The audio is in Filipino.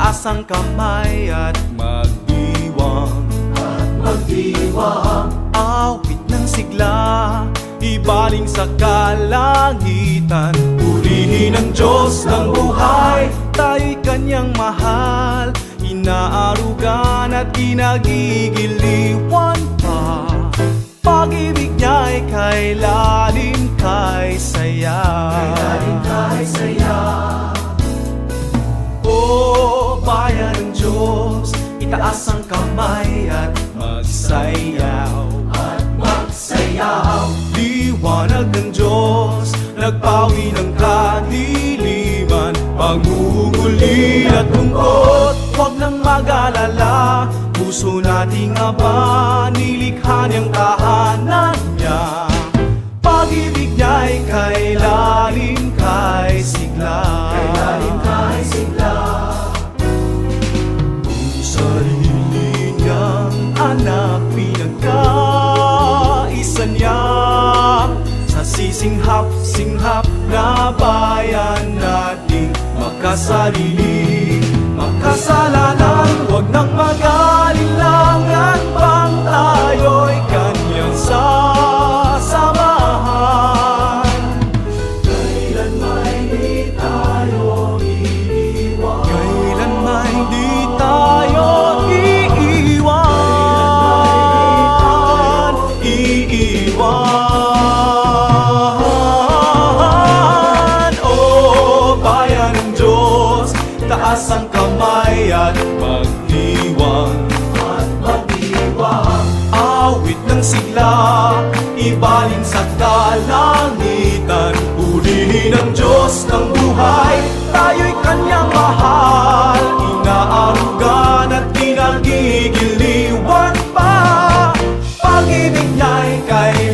Itaas ang kamay at magdiwang. Magdiwang Awit ng sigla Ibaling sa kalangitan. Purihin ang Diyos ng buhay Tayo'y kanyang mahal. Inaarugan at ginagigiliwan pa. Pag-ibig niya'y kay Itaas ang kamay at magsayaw. At magsayaw. Liwanag ng Diyos Nagpawi ng kadiliman Pangungulil at lungkot. Huwag nang mag-alala Puso nating aba Nilikha niyang tahanan pinagkaisa niya Sa sisinghap-singhap na bayan nating makasarili Makasalanan, huwag nang kamay Tayo'y kanyang mahal. Inaaruggan at pinagigiliwan pa. Pag-ibig niya'y kay